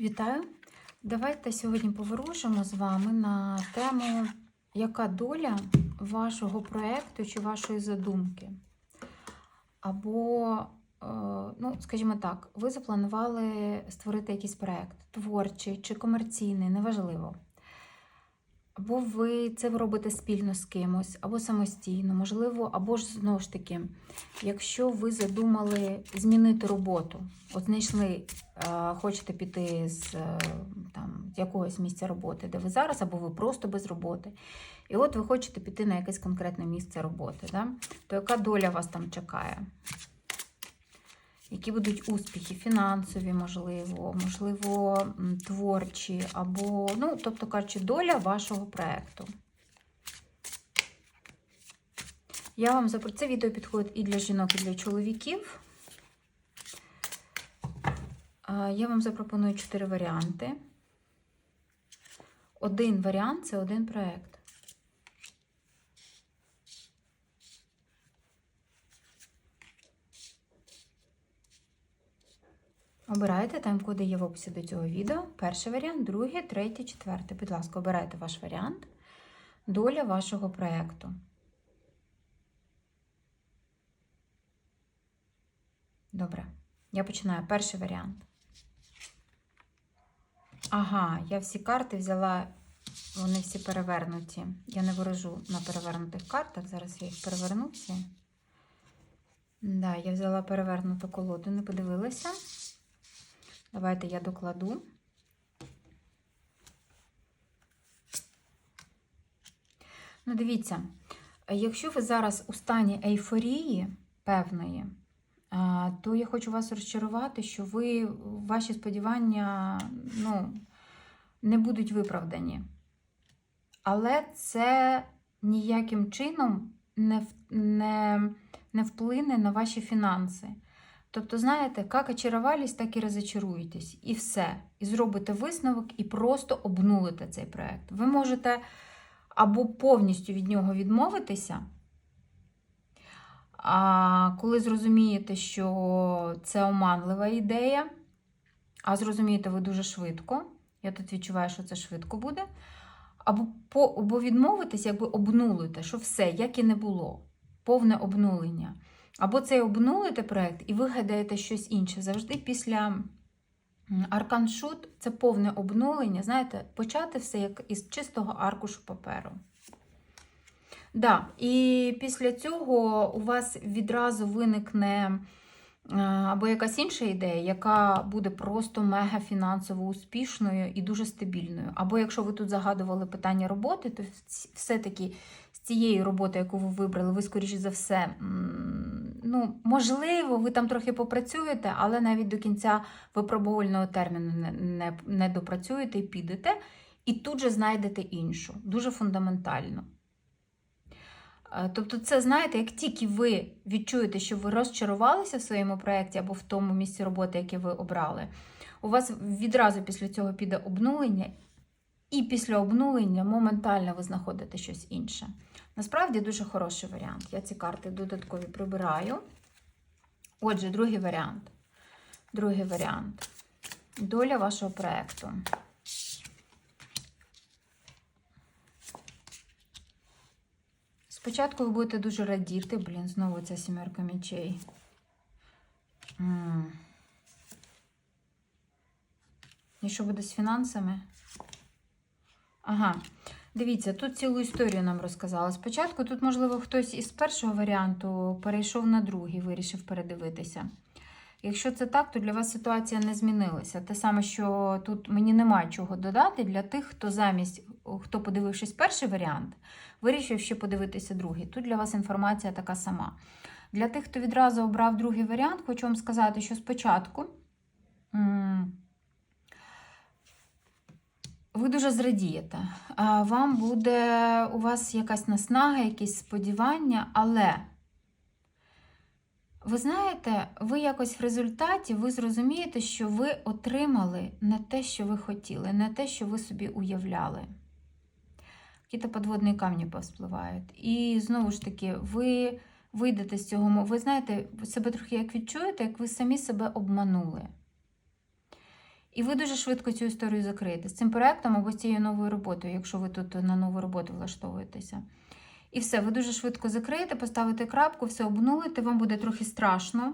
Вітаю! Давайте сьогодні поворушимо з вами на тему, яка доля вашого проєкту чи вашої задумки. Або, е, ну, скажімо так, ви запланували створити якийсь проєкт, творчий чи комерційний, неважливо. Або ви це робите спільно з кимось, або самостійно, можливо, або ж знову ж таки, якщо ви задумали змінити роботу, от знайшли, е, хочете піти з е, там, якогось місця роботи, де ви зараз, або ви просто без роботи. І от ви хочете піти на якесь конкретне місце роботи, да? то яка доля вас там чекає? Які будуть успіхи, фінансові, можливо, можливо, творчі, або, ну, тобто кажучи, доля вашого проєкту. Я вам запро... Це відео підходить і для жінок, і для чоловіків. Я вам запропоную чотири варіанти. Один варіант це один проєкт. Обирайте тайм-коди є в описі до цього відео. Перший варіант, другий, третій, четвертий. Будь ласка, обирайте ваш варіант. Доля вашого проєкту. Добре. Я починаю. Перший варіант. Ага, я всі карти взяла, вони всі перевернуті. Я не ворожу на перевернутих картах. Зараз я їх переверну всі. Да, я взяла перевернуту колоду, не подивилася. Давайте я докладу. Ну, дивіться, якщо ви зараз у стані ейфорії певної, то я хочу вас розчарувати, що ви, ваші сподівання ну, не будуть виправдані. Але це ніяким чином не, не, не вплине на ваші фінанси. Тобто, знаєте, як очарувались, так і розочаруєтесь. І все. І зробите висновок, і просто обнулите цей проєкт. Ви можете або повністю від нього відмовитися, а коли зрозумієте, що це оманлива ідея, а зрозумієте ви дуже швидко, я тут відчуваю, що це швидко буде, або, по, або відмовитись, якби обнулите, що все, як і не було, повне обнулення. Або цей обнулите проєкт і вигадаєте щось інше. Завжди після арканшут це повне обнулення, знаєте, почати все як із чистого аркушу паперу. Да, і після цього у вас відразу виникне е, або якась інша ідея, яка буде просто мега фінансово успішною і дуже стабільною. Або якщо ви тут загадували питання роботи, то все-таки з цієї роботи, яку ви вибрали, ви, скоріше за все, ну, можливо, ви там трохи попрацюєте, але навіть до кінця випробувального терміну не, не, не допрацюєте і підете, і тут же знайдете іншу, дуже фундаментальну. Е, Тобто, це знаєте, як тільки ви відчуєте, що ви розчарувалися в своєму проєкті або в тому місці роботи, яке ви обрали, у вас відразу після цього піде обнулення, і після обнулення моментально ви знаходите щось інше. Насправді дуже хороший варіант. Я ці карти додаткові прибираю. Отже, другий варіант. Другий варіант. Доля вашого проєкту. Спочатку ви будете дуже радіти, блін, знову ця сімерка мечей. М. І що буде з фінансами? Ага, дивіться, тут цілу історію нам розказала. Спочатку тут, можливо, хтось із першого варіанту перейшов на другий, вирішив передивитися. Якщо це так, то для вас ситуація не змінилася. Те саме, що тут мені немає чого додати для тих, хто замість, хто подивившись перший варіант, вирішив ще подивитися другий. Тут для вас інформація така сама. Для тих, хто відразу обрав другий варіант, хочу вам сказати, що спочатку ви дуже зрадієте. Вам буде у вас якась наснага, якісь сподівання, але ви знаєте, ви якось в результаті ви зрозумієте, що ви отримали не те, що ви хотіли, не те, що ви собі уявляли. Якісь подводні камні повспливають. І знову ж таки, ви вийдете з цього, ви знаєте, себе трохи як відчуєте, як ви самі себе обманули. І ви дуже швидко цю історію закриєте з цим проектом або з цією новою роботою, якщо ви тут на нову роботу влаштовуєтеся. І все, ви дуже швидко закриєте, поставите крапку, все обнулите, вам буде трохи страшно.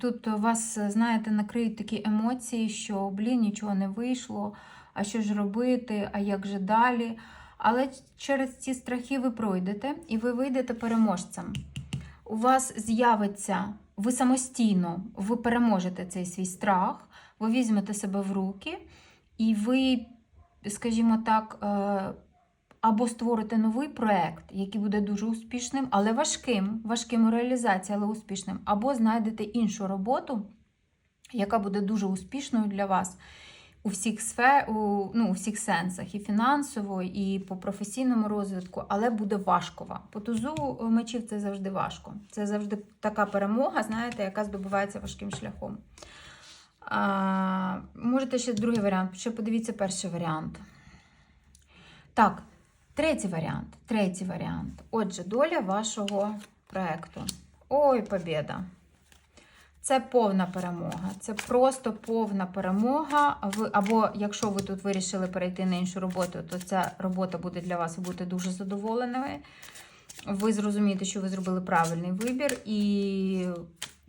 Тут вас, знаєте, накриють такі емоції, що, блін, нічого не вийшло, а що ж робити, а як же далі. Але через ці страхи ви пройдете і ви вийдете переможцем. У вас з'явиться, ви самостійно ви переможете цей свій страх, ви візьмете себе в руки, і ви, скажімо так, е, або створите новий проект, який буде дуже успішним, але важким, важким у реалізації, але успішним, або знайдете іншу роботу, яка буде дуже успішною для вас у всіх сфер, у, ну, у всіх сенсах, і фінансово, і по професійному розвитку, але буде важкова. По тузу мечів це завжди важко. Це завжди така перемога, знаєте, яка здобувається важким шляхом. А, можете ще другий варіант, ще подивіться перший варіант. Так, третій варіант. Третій варіант. Отже, доля вашого проекту. Ой, побєда! Це повна перемога. Це просто повна перемога. Ви, або якщо ви тут вирішили перейти на іншу роботу, то ця робота буде для вас, будете дуже задоволеними. Ви зрозумієте, що ви зробили правильний вибір. І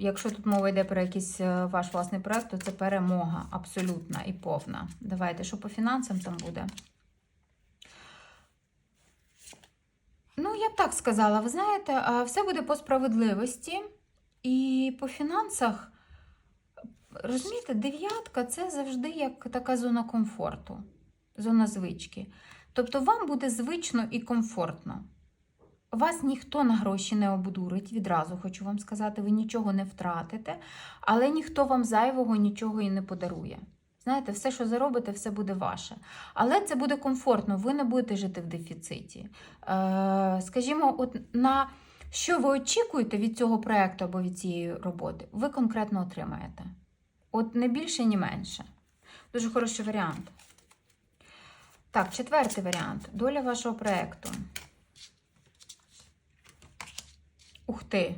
якщо тут мова йде про якийсь е, ваш власний проект, то це перемога абсолютна і повна. Давайте, що по фінансам там буде? Ну, я б так сказала, ви знаєте, все буде по справедливості. І по фінансах, розумієте, дев'ятка це завжди як така зона комфорту, зона звички. Тобто вам буде звично і комфортно. Вас ніхто на гроші не обдурить, відразу хочу вам сказати, ви нічого не втратите, але ніхто вам зайвого нічого і не подарує. Знаєте, все, що заробите, все буде ваше. Але це буде комфортно, ви не будете жити в дефіциті. Е, скажімо, от на що ви очікуєте від цього проєкту або від цієї роботи, ви конкретно отримаєте. От не більше, ні менше. Дуже хороший варіант. Так, четвертий варіант. Доля вашого проєкту. Ух ти!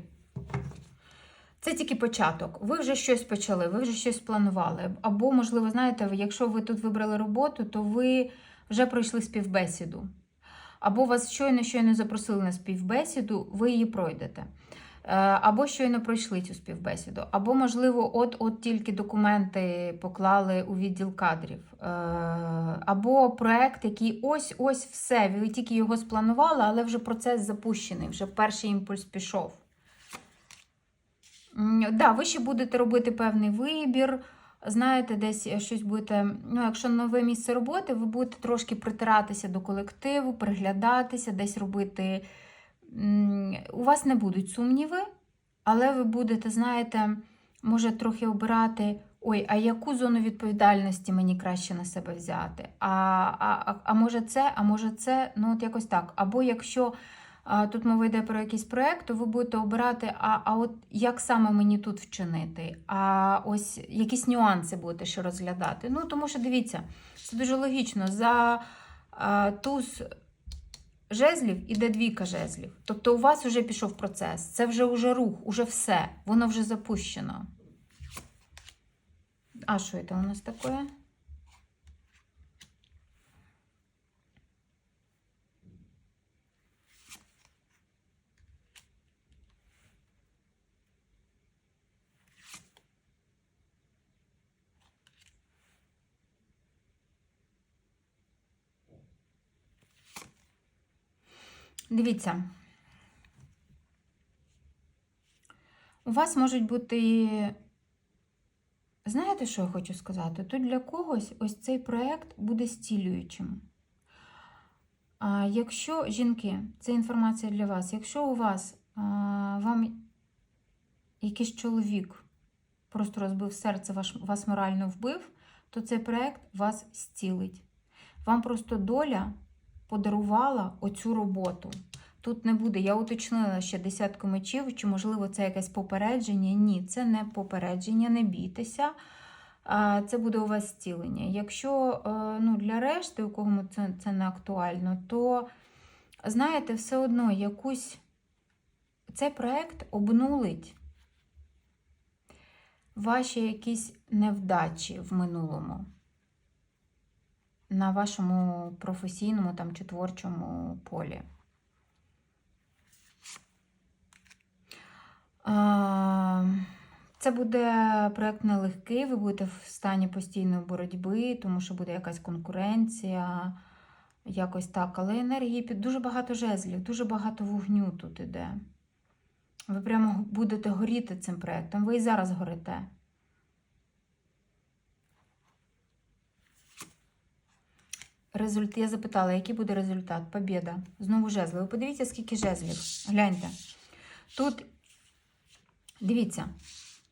Це тільки початок. Ви вже щось почали, ви вже щось планували. Або, можливо, знаєте, якщо ви тут вибрали роботу, то ви вже пройшли співбесіду. Або вас щойно щойно запросили на співбесіду, ви її пройдете. Е, Або щойно пройшли цю співбесіду, або, можливо, от-от тільки документи поклали у відділ кадрів, Е, або проект, який ось-ось все. Ви тільки його спланували, але вже процес запущений, вже перший імпульс пішов. Да, ви ще будете робити певний вибір. Знаєте, десь щось будете, ну, якщо нове місце роботи, ви будете трошки притиратися до колективу, приглядатися, десь робити. У вас не будуть сумніви, але ви будете, знаєте, може трохи обирати, ой, а яку зону відповідальності мені краще на себе взяти? А, а, а, а може це, а може це, ну от якось так. Або якщо а, тут мова йде про якийсь проєкт, то ви будете обирати, а, а от як саме мені тут вчинити? А ось якісь нюанси будете ще розглядати. Ну, тому що дивіться, це дуже логічно. За а, туз жезлів іде двійка жезлів. Тобто у вас вже пішов процес, це вже уже рух, уже все, воно вже запущено. А що це у нас таке? Дивіться. У вас можуть бути. Знаєте, що я хочу сказати? Тут для когось ось цей проєкт буде зцілюючим. А якщо жінки, це інформація для вас, якщо у вас а, вам якийсь чоловік просто розбив серце, ваш, вас морально вбив, то цей проєкт вас зцілить. Вам просто доля подарувала оцю роботу. Тут не буде, я уточнила ще десятку мечів, чи, можливо, це якесь попередження. Ні, це не попередження, не бійтеся. Це буде у вас зцілення. Якщо е, ну, для решти, у кого це, це не актуально, то, знаєте, все одно якусь цей проект обнулить ваші якісь невдачі в минулому. На вашому професійному там, чи творчому полі. Це буде проєкт нелегкий, ви будете в стані постійної боротьби, тому що буде якась конкуренція, якось так. Але енергії під дуже багато жезлів, дуже багато вогню тут іде. Ви прямо будете горіти цим проєктом. Ви і зараз горите. Результ... Я запитала, який буде результат? Побіда. Знову жезли. Ви подивіться, скільки жезлів. Гляньте. Тут, дивіться,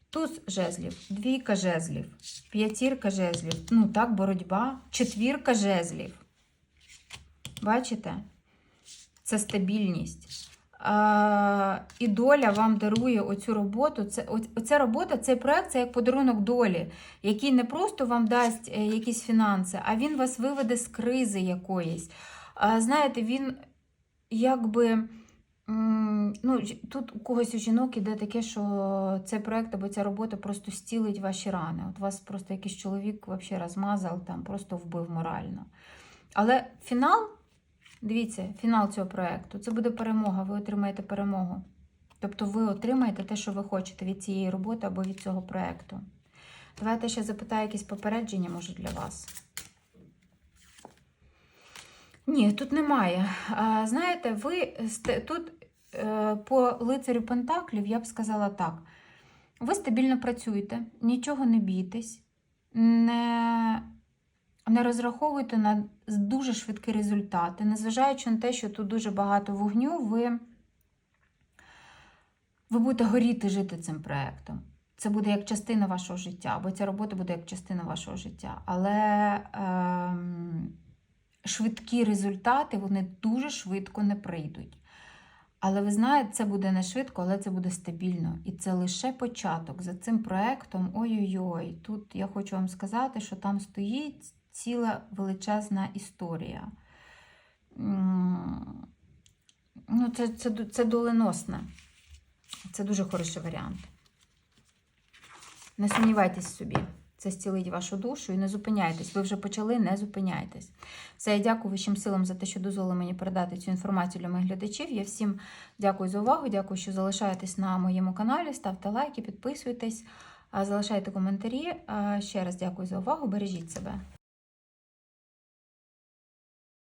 туз жезлів, двійка жезлів, п'ятірка жезлів. Ну так, боротьба, четвірка жезлів. Бачите? Це стабільність. І доля вам дарує оцю роботу. Це, оця робота, цей проект це як подарунок долі, який не просто вам дасть е, якісь фінанси, а він вас виведе з кризи якоїсь. Знаєте, він якби. Ну, тут у когось у жінок іде таке, що цей проект або ця робота просто стілить ваші рани. От вас просто якийсь чоловік вообще розмазав, там, просто вбив морально. Але фінал, дивіться, фінал цього проекту це буде перемога. Ви отримаєте перемогу. Тобто ви отримаєте те, що ви хочете від цієї роботи або від цього проекту. Давайте ще запитаю якісь попередження, може, для вас. Ні, тут немає. А, знаєте, ви тут е, по лицарю Пентаклів я б сказала так. Ви стабільно працюєте, нічого не бійтесь, не, не розраховуйте на дуже швидкі результати. Незважаючи на те, що тут дуже багато вогню, ви, ви будете горіти жити цим проєктом. Це буде як частина вашого життя, або ця робота буде як частина вашого життя. Але ем, швидкі результати вони дуже швидко не прийдуть. Але ви знаєте, це буде не швидко, але це буде стабільно. І це лише початок. За цим проектом, ой-ой-ой, тут я хочу вам сказати, що там стоїть ціла величезна історія. Ну, це, це, це доленосне. Це дуже хороший варіант. Не сумнівайтесь собі. Це зцілить вашу душу і не зупиняйтесь. Ви вже почали, не зупиняйтесь. Все, я дякую вищим силам за те, що дозволили мені передати цю інформацію для моїх глядачів. Я всім дякую за увагу. Дякую, що залишаєтесь на моєму каналі. Ставте лайки, підписуйтесь, залишайте коментарі. Ще раз дякую за увагу. Бережіть себе.